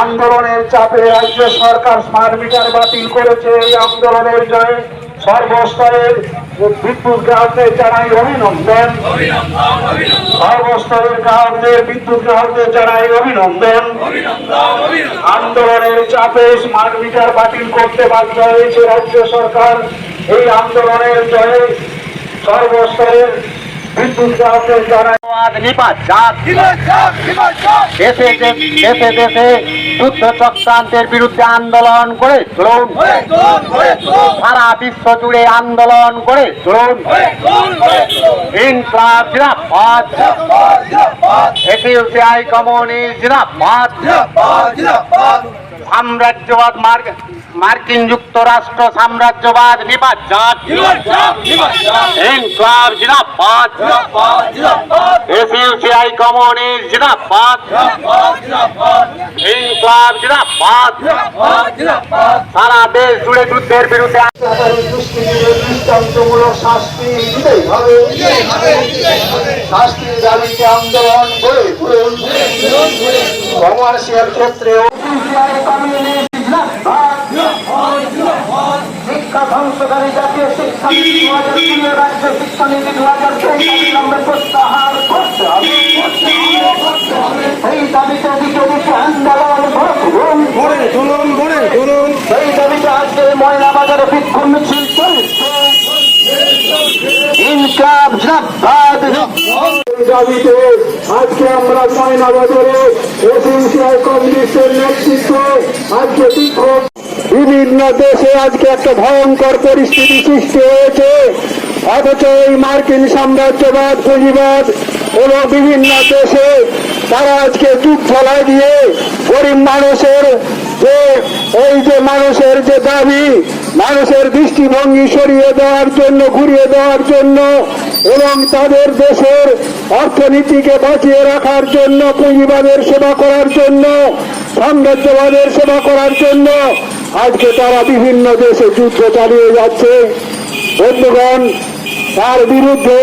আন্দোলনের চাপে রাজ্য সরকার স্মার্ট মিটার বাতিল করেছে। এই আন্দোলনের জয়ে সর্বস্তরের বিদ্যুৎ গ্রাহকদের জানাই অভিনন্দন। সর্বস্তরের গ্রাহকদের বিদ্যুৎ গ্রাহকদের জানাই অভিনন্দন। আন্দোলনের চাপে স্মার্ট মিটার বাতিল করতে বাধ্য হয়েছে রাজ্য সরকার। এই আন্দোলনের জয়ে সর্বস্তরের আন্দোলন করে চলুন। সারা বিশ্ব জুড়ে আন্দোলন করে এসিউসিআই কমিউনিস্ট সাম্রাজ্যবাদ মার্কিন যুক্তরাষ্ট্র সাম্রাজ্যবাদ নিপাত জাত ইনকলাব কমিউনিস্ট ইনকলাব সারা দেশ জুড়ে যুদ্ধের বিরুদ্ধে দৃষ্টান্তমূলক শাস্তি দিতেই হবে। শাস্তির দাবিতে আন্দোলন করে কমার্শিয়াল ক্ষেত্রে শিক্ষা ধ্বংসকারী জাতীয় তিনের রাজ্য শিক্ষানীতি দু হাজার প্রত্যাহার করতে হবে সেই দাবিতে দিকে দিকে আন্দোলন করে তুলুন চলুন গড়ে সেই আজকে ময়না বাজারে বিক্ষোভ মিছিল চলছে ইনকাম জিন্দাবাদ এই দাবিতে আজকে আমরা ময়না বাজারে এসএনসিআই কমিউনিস্টের নেতৃত্বে আজকে বিক্ষোভ। বিভিন্ন দেশে আজকে একটা ভয়ঙ্কর পরিস্থিতি সৃষ্টি হয়েছে। অথচ এই মার্কিন সাম্রাজ্যবাদ পুঁজিবাদ এবং বিভিন্ন দেশে তারা আজকে যুগ ফলাই দিয়ে গরিব মানুষের যে, এই যে মানুষের যে দাবি, মানুষের দৃষ্টিভঙ্গি সরিয়ে দেওয়ার জন্য, ঘুরিয়ে দেওয়ার জন্য এবং তাদের দেশের অর্থনীতিকে বাঁচিয়ে রাখার জন্য, পুঁজিবাদের সেবা করার জন্য, সাম্রাজ্যবাদের সেবা করার জন্য আজকে তারা বিভিন্ন দেশে যুদ্ধ চালিয়ে যাচ্ছে। বন্ধুগণ, তার বিরুদ্ধে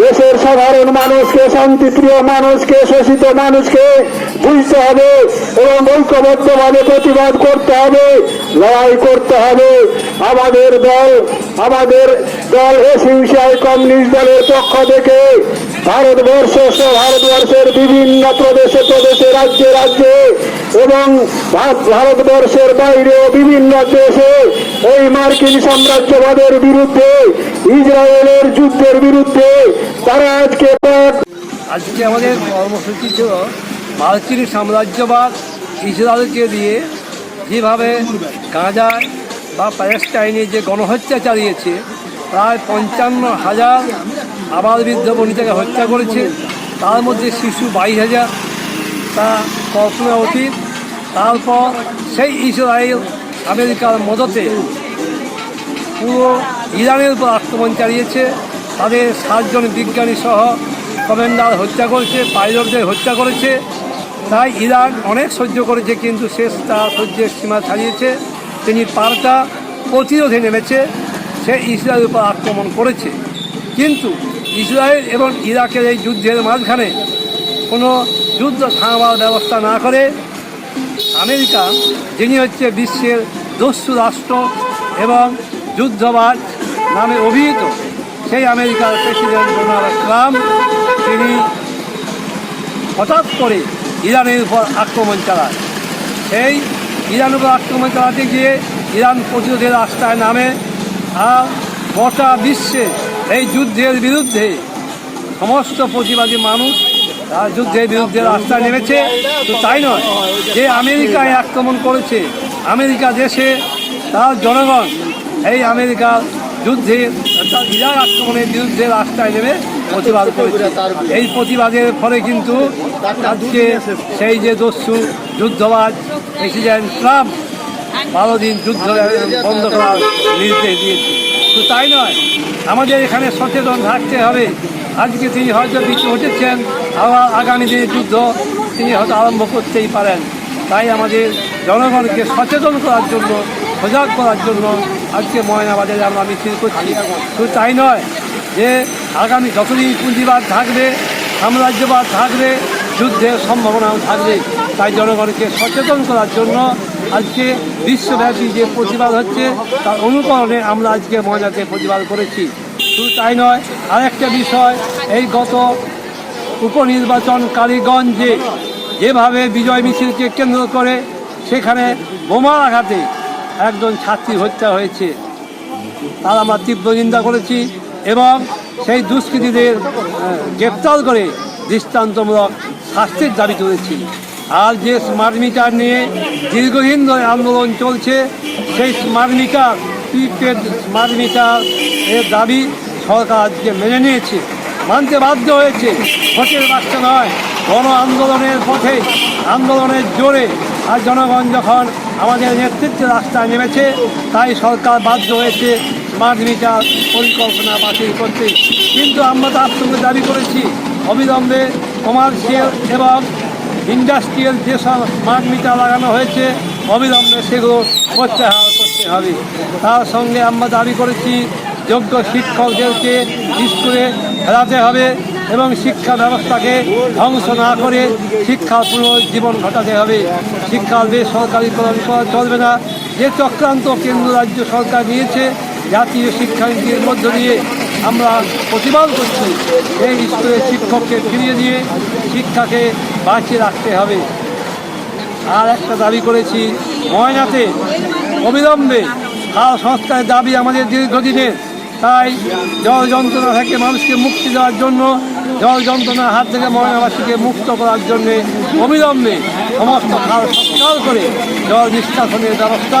দেশের সাধারণ মানুষকে, শান্তিপ্রিয় মানুষকে, শোষিত মানুষকে বুঝতে হবে এবং ঐক্যবদ্ধভাবে প্রতিবাদ করতে হবে, লড়াই করতে হবে। আমাদের দল আমাদের দল এসিউসিআই কমিউনিস্ট দলের পক্ষ থেকে ভারতবর্ষ সহ ভারতবর্ষের বিভিন্ন প্রদেশে প্রদেশে, রাজ্যে রাজ্যে এবং ভার- ভারতবর্ষের বাইরেও বিভিন্ন দেশে এই মার্কিন সাম্রাজ্যবাদের বিরুদ্ধে, ইসরায়েলের যুদ্ধের বিরুদ্ধে তারা আজকে আজকে আমাদের কর্মসূচি ছিল মার্কিন সাম্রাজ্যবাদ ইসরায়েলকে দিয়ে যেভাবে গাজায় বা প্যালেস্টাইনে যে গণহত্যা চালিয়েছে, প্রায় পঞ্চান্ন হাজার আবাল বৃদ্ধ বনিতাকে হত্যা করেছে, তার মধ্যে শিশু বাইশ হাজার, তা কল্পনা অতীত তারপর সেই ইসরায়েল আমেরিকার মদতে পুরো ইরানের উপর আক্রমণ চালিয়েছে। তাদের সাতজন বিজ্ঞানী সহ কমান্ডার হত্যা করেছে, পাইলটদের হত্যা করেছে। তাই ইরান অনেক সহ্য করেছে, কিন্তু শেষ তার সহ্যের সীমা ছাড়িয়েছে। তিনি পাল্টা প্রতিরোধে নেমেছে, সে ইসরায়েল উপর আক্রমণ করেছে। কিন্তু ইসরায়েল এবং ইরাকের এই যুদ্ধের মাঝখানে কোনো যুদ্ধ থামাবার ব্যবস্থা না করে আমেরিকা, যিনি হচ্ছে বিশ্বের দস্যু রাষ্ট্র এবং যুদ্ধবাজ নামে অভিহিত। সেই আমেরিকার প্রেসিডেন্ট ডোনাল্ড ট্রাম্প, তিনি হঠাৎ করে ইরানের উপর আক্রমণ চালায়। সেই ইরানের উপর আক্রমণ চালাতে গিয়ে ইরান প্রতিরোধের রাস্তায় নামে আর গোটা বিশ্বে এই যুদ্ধের বিরুদ্ধে সমস্ত প্রতিবাদী মানুষ যুদ্ধের বিরুদ্ধে রাস্তায় নেমেছে। তো তাই নয়, যে আমেরিকায় আক্রমণ করেছে, আমেরিকা দেশে, তার জনগণ এই আমেরিকার যুদ্ধে ইরাক আক্রমণের বিরুদ্ধে রাস্তায় নেমে প্রতিবাদ করেছে। এই প্রতিবাদের ফলে কিন্তু আজকে সেই যে দস্যু যুদ্ধবাজ প্রেসিডেন্ট ট্রাম্প বারো দিন যুদ্ধ বন্ধ করার নির্দেশ দিয়েছে। তো তাই নয়, আমাদের এখানে সচেতন থাকতে হবে। আজকে তিনি হয়তো বিচু ঘটেছেন আবার আগামী দিনে যুদ্ধ তিনি হয়তো আরম্ভ করতেই পারেন। তাই আমাদের জনগণকে সচেতন করার জন্য, সজাগ করার জন্য আজকে ময়নাবাজারে আমরা মিছিল করছি। শুধু তাই নয়, যে আগামী যতদিন পুঁজিবাদ থাকবে, সাম্রাজ্যবাদ থাকবে, যুদ্ধের সম্ভাবনাও থাকবে, তাই জনগণকে সচেতন করার জন্য আজকে বিশ্বব্যাপী যে প্রতিবাদ হচ্ছে, তার অনুকরণে আমরা আজকে ময়নাতে প্রতিবাদ করেছি। শুধু তাই নয়, আরেকটা বিষয়, এই গত উপনির্বাচন কালীগঞ্জে যেভাবে বিজয় মিছিলকে কেন্দ্র করে, সেখানে বোমার আঘাতে একজন ছাত্রী হত্যা হয়েছে। তার আমরা তীব্র নিন্দা করেছি এবং সেই দুষ্কৃতীদের গ্রেপ্তার করে দৃষ্টান্তমূলক শাস্তির দাবি তুলেছি। আর যে স্মার্ট মিটার নিয়ে দীর্ঘদিন ধরে আন্দোলন চলছে, সেই smart meter, prepaid smart meter এর দাবি সরকার আজকে মেনে নিয়েছে। মানতে বাধ্য হয়েছে। ভোটের বাচ্চা নয়, গণ আন্দোলনের পথে, আন্দোলনের জোরে। আর জনগণ যখন আমাদের নেতৃত্বে রাস্তায় নেমেছে, তাই সরকার বাধ্য হয়েছে স্মার্ট মিটার পরিকল্পনা বাতিল করতে। কিন্তু আমরা তার সঙ্গে দাবি করেছি, অবিলম্বে কমার্শিয়াল এবং ইন্ডাস্ট্রিয়াল যেসব স্মার্ট মিটার লাগানো হয়েছে, অবিলম্বে সেগুলো প্রত্যাহার করতে হবে। তার সঙ্গে আমরা দাবি করেছি যোগ্য শিক্ষকদেরকে স্কুলে ফেরাতে হবে এবং শিক্ষা ব্যবস্থাকে ধ্বংস না করে শিক্ষার পুনর্জীবন ঘটাতে হবে। শিক্ষার বেসরকারিকরণ করা চলবে না, যে চক্রান্ত কেন্দ্র রাজ্য সরকার নিয়েছে, জাতীয় শিক্ষানীতির মধ্য দিয়ে আমরা প্রতিবাদ করছি, এই স্কুলের শিক্ষককে ফিরিয়ে দিয়ে শিক্ষাকে বাঁচিয়ে রাখতে হবে। আর একটা দাবি করেছি, ময়নাতে অবিলম্বে খাল সংস্কারের দাবি আমাদের দীর্ঘদিনের। তাই জল যন্ত্রণা থেকে মানুষকে মুক্তি দেওয়ার জন্য জল যন্ত্রণার হাত থেকে ময়নাবাসীকে মুক্ত করার জন্য অবিলম্বে সমস্ত খাল সৎকার করে জল নিষ্কাশনের ব্যবস্থা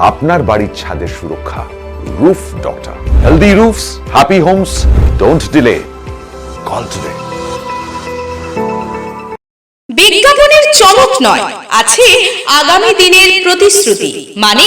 আপনার বাড়ির ছাদের সুরক্ষা roof doctor healthy roofs happy homes don't delay call today বিজ্ঞাপনের চমক নয়, আছে আগামী দিনের প্রতিশ্রুতি মানে